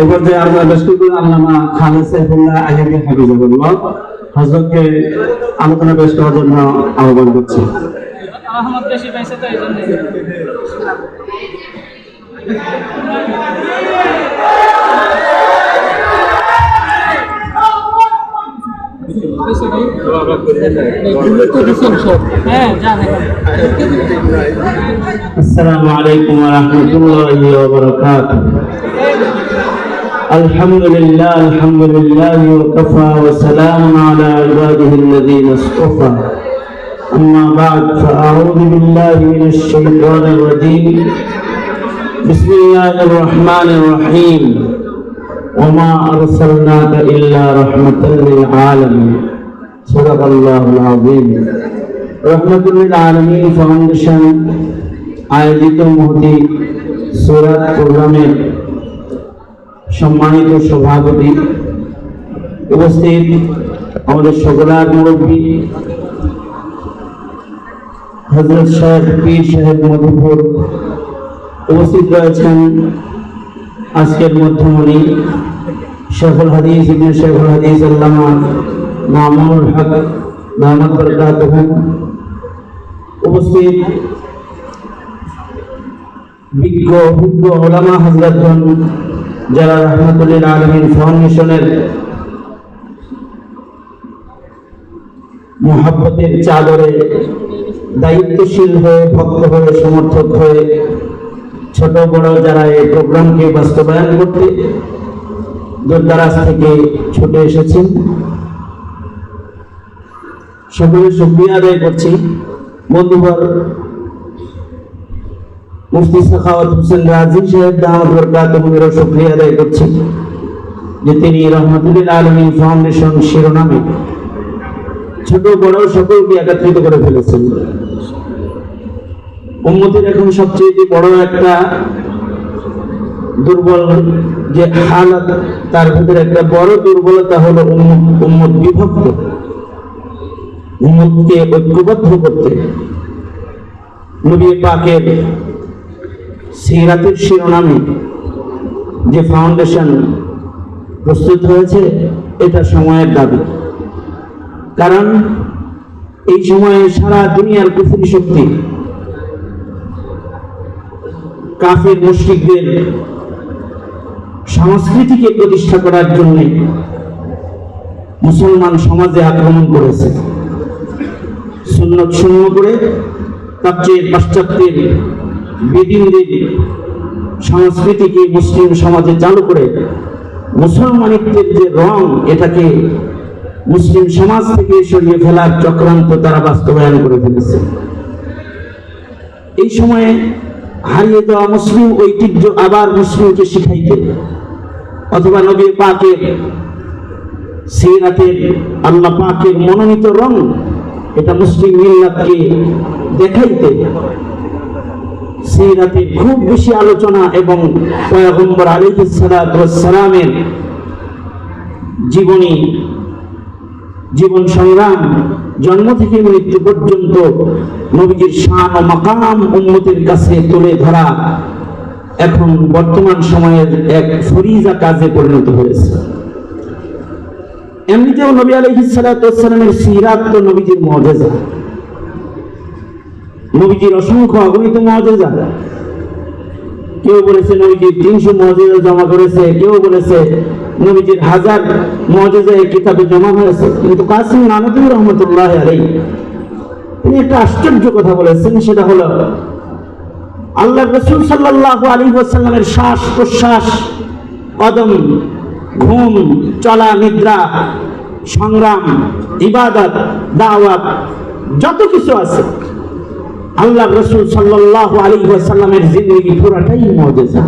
এবার যে আমরা দর্শকুল আল্লামা খালেদ সাইফুল্লাহ আলিবি হাফিজাহুল্লাহ হজরতকে আলোচনা পেশ করার জন্য আহ্বান করছি। আহমদ বেশি পাইছে তো এই জন্য الحمد لله الحمد لله وكفى وسلام على عباده الذين اصطفى أما بعد فأعوذ بالله من الشيطان الرجيم بسم الله الرحمن الرحيم وما أرسلناك إلا رحمة للعالمين صدق الله العظيم রহমতুল্লিল আলমিন ফাউন্ডেশন আয়োজিত মহতি সুরাত প্রোগ্রামের সম্মানিত সভাপতি উপস্থিত আমাদের সকলার মুরব্বী হজরত সাহেব পীর সাহেব মধুপুর উপস্থিত রয়েছেন। আজকের মধ্যমণি শেখুল হাদিস ইবনে শেখুল হাদিস আল্লামা মামুনুল হক মোহাম্মদ বরকাতুহুম উপস্থিত বিজ্ঞ অভিজ্ঞ ওলামা হজরতগণ যারা রহমতুল্লিল আলমিন ফাউন্ডেশনের মোহাব্বতের চাদরে দায়িত্বশীল হয়ে, ভক্ত হয়ে, সমর্থক হয়ে ছোট বড় যারা এই প্রোগ্রামকে বাস্তবায়ন করতে দূরদারাজ থেকে ছুটে এসেছেন। সকলে শুক্রিয়া আদায় করছি। বন্ধুবর মুফতি সাখাওয়াত হোসেন রাজি সাহেব দামদ বরকাতুহুমেরও শুক্রিয়া আদায় করছি যে তিনি রহমতুল্লিল আলমী ফাউন্ডেশন শিরোনামে ছোট বড় সকলকে একত্রিত করে ফেলেছেন। উন্মতির এখন সবচেয়ে বড় একটা দুর্বল যে হালত, তার ভিতরে একটা বড় দুর্বলতা হলো উম্মত বিভক্ত। উম্মতকে ঐক্যবদ্ধ করতে নবী পাকের সিরাতের শিরোনামে যে ফাউন্ডেশন প্রস্তুত হয়েছে, এটা সময়ের দাবি। কারণ এই সময়ে সারা দুনিয়ার কুফুরি শক্তি, কাফের মুশরিকদের সংস্কৃতিকে প্রতিষ্ঠা করার জন্য মুসলমান সমাজে আক্রমণ করেছে। সুন্নত শূন্য করে তার চেয়ে পাশ্চাত্যের সংস্কৃতিকে মুসলিম সমাজে চালু করে মুসলমানিত্বের যে রং, এটাকে মুসলিম সমাজ থেকে সরিয়ে ফেলার চক্রান্ত তারা বাস্তবায়ন করে ফেলেছে। এই সময়ে হারিয়ে যাওয়া মুসলিম ঐতিহ্য আবার মুসলিমকে শিখাইতে, অথবা নবী পাকের সিরাতের আল্লাহ পাকের মনোনীত রং, এটা মুসলিম মিল্লাতকে দেখাইতে সিরাতে খুব বেশি আলোচনা এবং পয়গম্বর আলাইহিস সালামের জীবনী, জীবন সংগ্রাম, জন্ম থেকে মৃত্যু পর্যন্ত নবীজির শান ও মাকাম উম্মতের কাছে তুলে ধরা এখন বর্তমান সময়ের এক ফরিজা কাজে পরিণত হয়েছে। এমনিতেও নবী আলাইহিস সালামের সিরাত তো নবীজির মজেজা। নবীজির অসংখ্য অগণিত মজেজা কেউ বলেছে নবীজির তিনশো মজেজা জমা করেছে, কেউ বলেছে নবীজির হাজার মজেজা এই কিতাবে জমা হয়েছে। কিন্তু কাসিম নানবী রহমতুল্লাহ আলাই তিনি একটা আশ্চর্য কথা বলেছেন, সেটা হলো আল্লাহ রসুল সাল্লাহ আলী ওয়াসাল্লামের শ্বাস প্রশ্বাস, কদম, ঘুম, চলা, নিদ্রা, সংগ্রাম, ইবাদত, দাওয়াত, যত কিছু আছে আল্লাহ রসুল সাল্লাহ আলী ওয়াসাল্লামের জিন্দগি পুরাটাই মজেজা।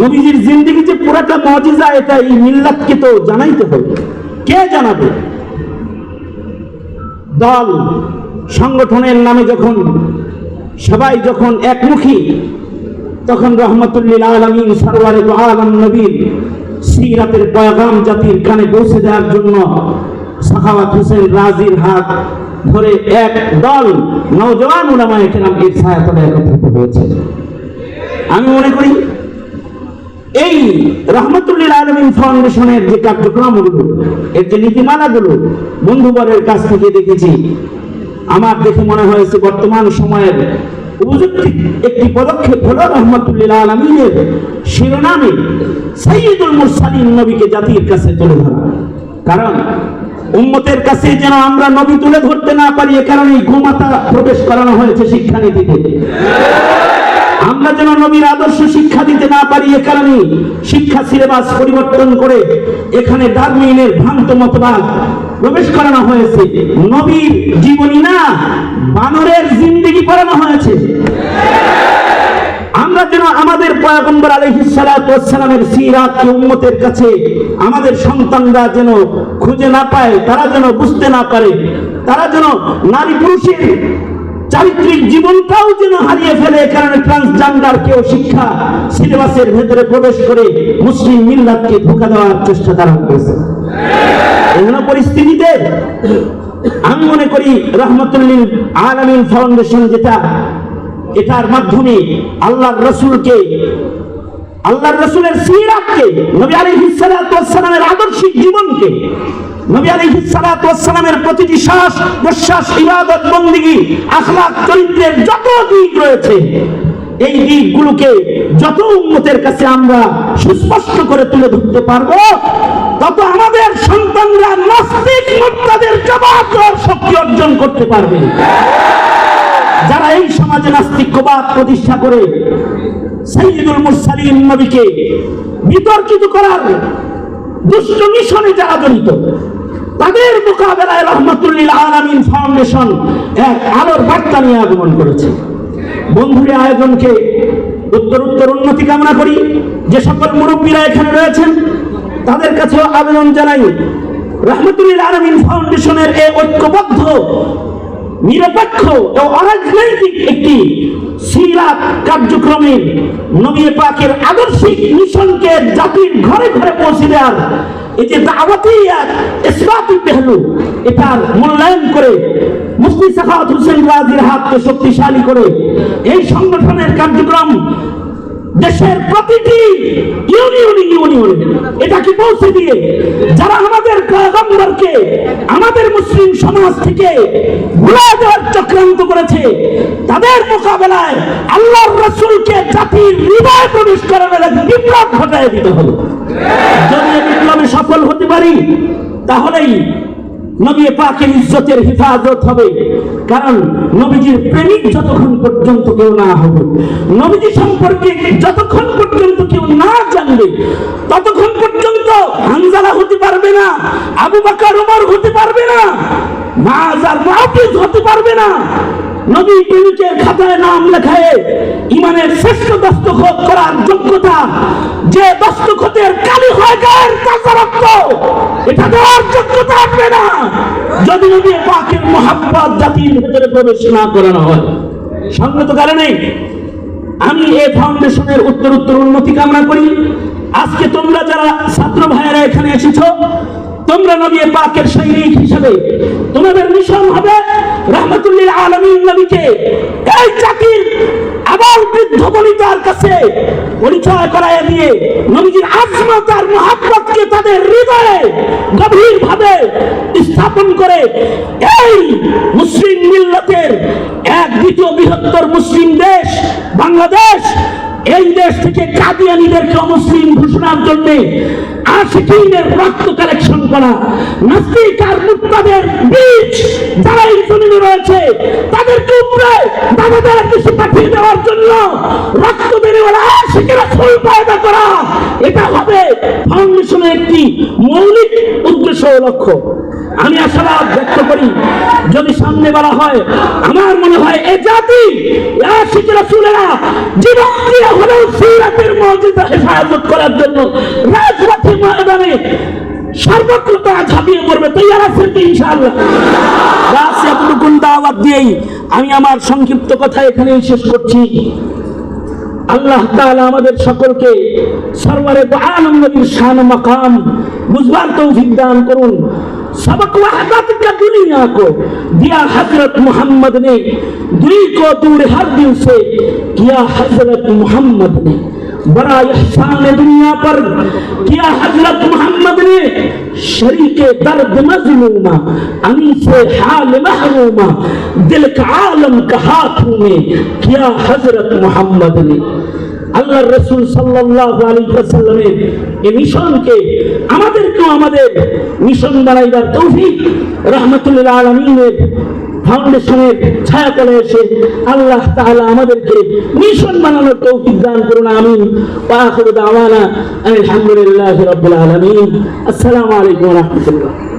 নবীজির জিন্দগি যে পুরাটা মজিজা, এটা এই মিল্লাতকে তো জানাইতে হবে। কে জানাবে? দল, সংগঠনের নামে যখন, সবাই যখন একমুখী, তখন রহমতুল্লিল আলমিন সরওয়ারে আলম নবীর সিরাতের পয়গাম জাতির কানে পৌঁছে দেওয়ার জন্য সাখাওয়াত হোসেন রাজির হাত ধরে এক দল নওজওয়ান উলামায়ে কেরাম এর ছায়াতলে একত্রিত হয়েছে। আমি মনে করি এই রহমতুল্লিল আলমিন ফাউন্ডেশনের যে কার্যক্রমগুলো, এর যে নীতিমালাগুলো, বন্ধুবরের কাছ থেকে দেখেছি। আমার দেখে মনে হয়েছে বর্তমান সময়ের উপযুক্ত একটি পদক্ষেপ হলো রহমতুল্লিল আলমিনের শিরোনামে সৈয়দুল মুরসালিন নবীকে জাতির কাছে তুলে ধরা। কারণ উম্মতের কাছে যেন আমরা নবী তুলে ধরতে না পারি, এ কারণেই গোমাতা প্রবেশ করানো হয়েছে শিক্ষানীতিতে আমরা যেন নবীর আদর্শ শিক্ষা দিতে না পারি, এ কারণে শিক্ষা সিলেবাস পরিবর্তন করে এখানে ডারউইনের ভ্রান্ত মতবাদ প্রবেশ করানো হয়েছে। নবীর জীবনী না, বানরের জিন্দিগি পড়ানো হয়েছে। আমাদের পয়গম্বর আলাইহিস সালাতু ওয়াস সালামের সিরাতকে উম্মতের কাছে, আমাদের সন্তানরা যেন খুঁজে না পায়, তারা যেন বুঝতে না পারে, তারা যেন নারী পুরুষের চারিত্রিক জীবনটাও যেন হারিয়ে ফেলে কারণে ট্রান্সজেন্ডার কেউ শিক্ষা সিলেবাসের ভেতরে প্রবেশ করে মুসলিম মিল্লাতকে ধোকা দেওয়ার চেষ্টা তারা করেছে। এমন পরিস্থিতিতে আমি মনে করি রহমতুল্লিল আলামিন ফাউন্ডেশন যেটা এটার মাধ্যমে আল্লাহর রসুলকে, আল্লাহর রসুলের সিরাতকে, নবী সালামের আদর্শিক জীবনকে, নবী প্রশ্বাস যত দিক রয়েছে, এই দিকগুলোকে যত কাছে আমরা সুস্পষ্ট করে তুলে ধরতে পারব, তত আমাদের সন্তানরা শক্তি অর্জন করতে পারবে। যারা এই সমাজে নাস্তিক্যবাদ প্রতিষ্ঠা করে সাইয়্যিদুল মুরসালিন নবীকে বিতর্কিত করার দুষ্ট মিশনে যারা জড়িত তাদের মোকাবেলায় রহমতুল্লিল আলামিন ফাউন্ডেশন এক আলোর বার্তা নিয়ে আগমন করেছে। বন্ধুরে, আয়োজনকে উত্তর উত্তর উন্নতি কামনা করি। যে সকল মুরব্বীরা এখানে রয়েছেন, তাদের কাছেও আবেদন জানাই, রহমতুল্লিল আলামিন ফাউন্ডেশনের এই ঐক্যবদ্ধ নিরপেক্ষ ও অরাজনৈতিক একটি সিরাত কার্যক্রমে নবী পাকের আদর্শিক মিশনকে জাতির ঘরে ঘরে পৌঁছে দেওয়ার এই যে দাওয়াতি ইসলামী পেহলু, এটার মূল্যায়ন করে মুফতি সাখাওয়াত হোসেন রাজির হাতকে শক্তিশালী করে এই সংগঠনের কার্যক্রম দেশের প্রতিটি ইউনিয়নে ইউনিয়নে এটা কি পৌঁছে দিয়ে? যারা আমাদের পয়গম্বরকে, আমাদের মুসলিম সমাজ থেকে ভুলে চক্রান্ত করেছে, তাদের মোকাবেলায় আল্লাহর রসুলকে জাতির হৃদয় প্রবেশ করানোর এক বিপ্লব ঘটায় দিতে হবে। যদি বিপ্লবে সফল হতে পারি, তাহলেই নবী পাকের ইজ্জতের হেফাজত হবে। কারণ নবীজির প্রেমিক যতক্ষণ পর্যন্ত কেউ না হবে, নবীজি সম্পর্কে যতক্ষণ পর্যন্ত কেউ না জানবে, ততক্ষণ পর্যন্ত হানজালা হতে পারবে না, আবু বাকার, উমর হতে পারবে না মাজার মাহফিজ হতে পারবে না। নবী প্রেমিকের খাতায় নাম লেখায় ইমানের শ্রেষ্ঠ দস্তখত করার যোগ্যতা যে দস্তখতের কালি গায়ের রক্ত। এটা দেওয়ার যোগ্যতা আসবে না। যদি নবী জাতির ভেতরে প্রবেশ না করানো হয় কারণে আমি এই ফাউন্ডেশনের উত্তর উত্তর উন্নতি কামনা করি। আজকে তোমরা যারা ছাত্র ভাইয়েরা এখানে এসেছ, তোমরা নবী পাকের সৈনিক হিসেবে, তোমাদের রহমতুল্লিল এই জাতির আবার বৃদ্ধ বনিতার কাছে পরিচয় করায় দিয়ে নবীজির আজমত আর মহাব্বতকে তাদের হৃদয়ে গভীর ভাবে স্থাপন করে এই মুসলিম মিল্লতের এক দ্বিতীয় বৃহত্তর মুসলিম দেশ বাংলাদেশ, এই দেশ থেকে কাদিয়ানিদেরকে অমুসলিম ঘোষণার জন্য আশিকিনের রক্ত কালেকশন করা নাস্তিক আর মুক্তাদের বীজ যারা রয়েছে উপরে কিছু পাঠিয়ে দেওয়ার জন্য রক্ত আশিকেরা ফুল পায়দা করা। এটা হবে ফাউন্ডেশনের একটি মৌলিক উদ্দেশ্য লক্ষ্য। আমি আশাবাদ ব্যক্ত করি। যদি সামনে বলা হয়, আমার মনে হয় এ জাতি রাসূলেরা জীবন দিয়ে হলেও সিরাতের মর্যাদা হেফাজত করার জন্য রাজপথে ময়দানে সর্বত্র তারা ঝাঁপিয়ে পড়বে। তৈরি আছেন তো ইনশাআল্লাহ? দাওয়াত দিয়েই আমি আমার সংক্ষিপ্ত কথা এখানেই শেষ করছি। আল্লাহ তাআলা আমাদের সকলকে সরওয়ারে আলম নবীর শান মাকাম বুঝবার তৌফিক দান করুন। سبق وحدت کا دنیا کو دیا حضرت محمد نے دلی کو دور ہر دل سے کیا حضرت محمد نے بڑا احسان دنیا پر کیا حضرت محمد نے শরীকে দর্দ মজলুমা আমি সে হাল মাহরুমা দিল কা আলম কা হাত মে, কিয়া হযরত মুহাম্মদ নে। আল্লাহ রসুল সাল্লাহামের এই মিশনকে আমাদেরকেও আমাদের মিশন বানাইবার তৌফিক রহমতুল্লাহ আলমিনের ফাউন্ডেশনের ছায়াতলে এসে আল্লাহ তাহলে আমাদেরকে মিশন বানানোর তৌফিক দান করুন আমি আলহামদুলিল্লাহ রাব্বিল আলামিন। আসসালামু আলাইকুম রাহমাতুল্লাহ।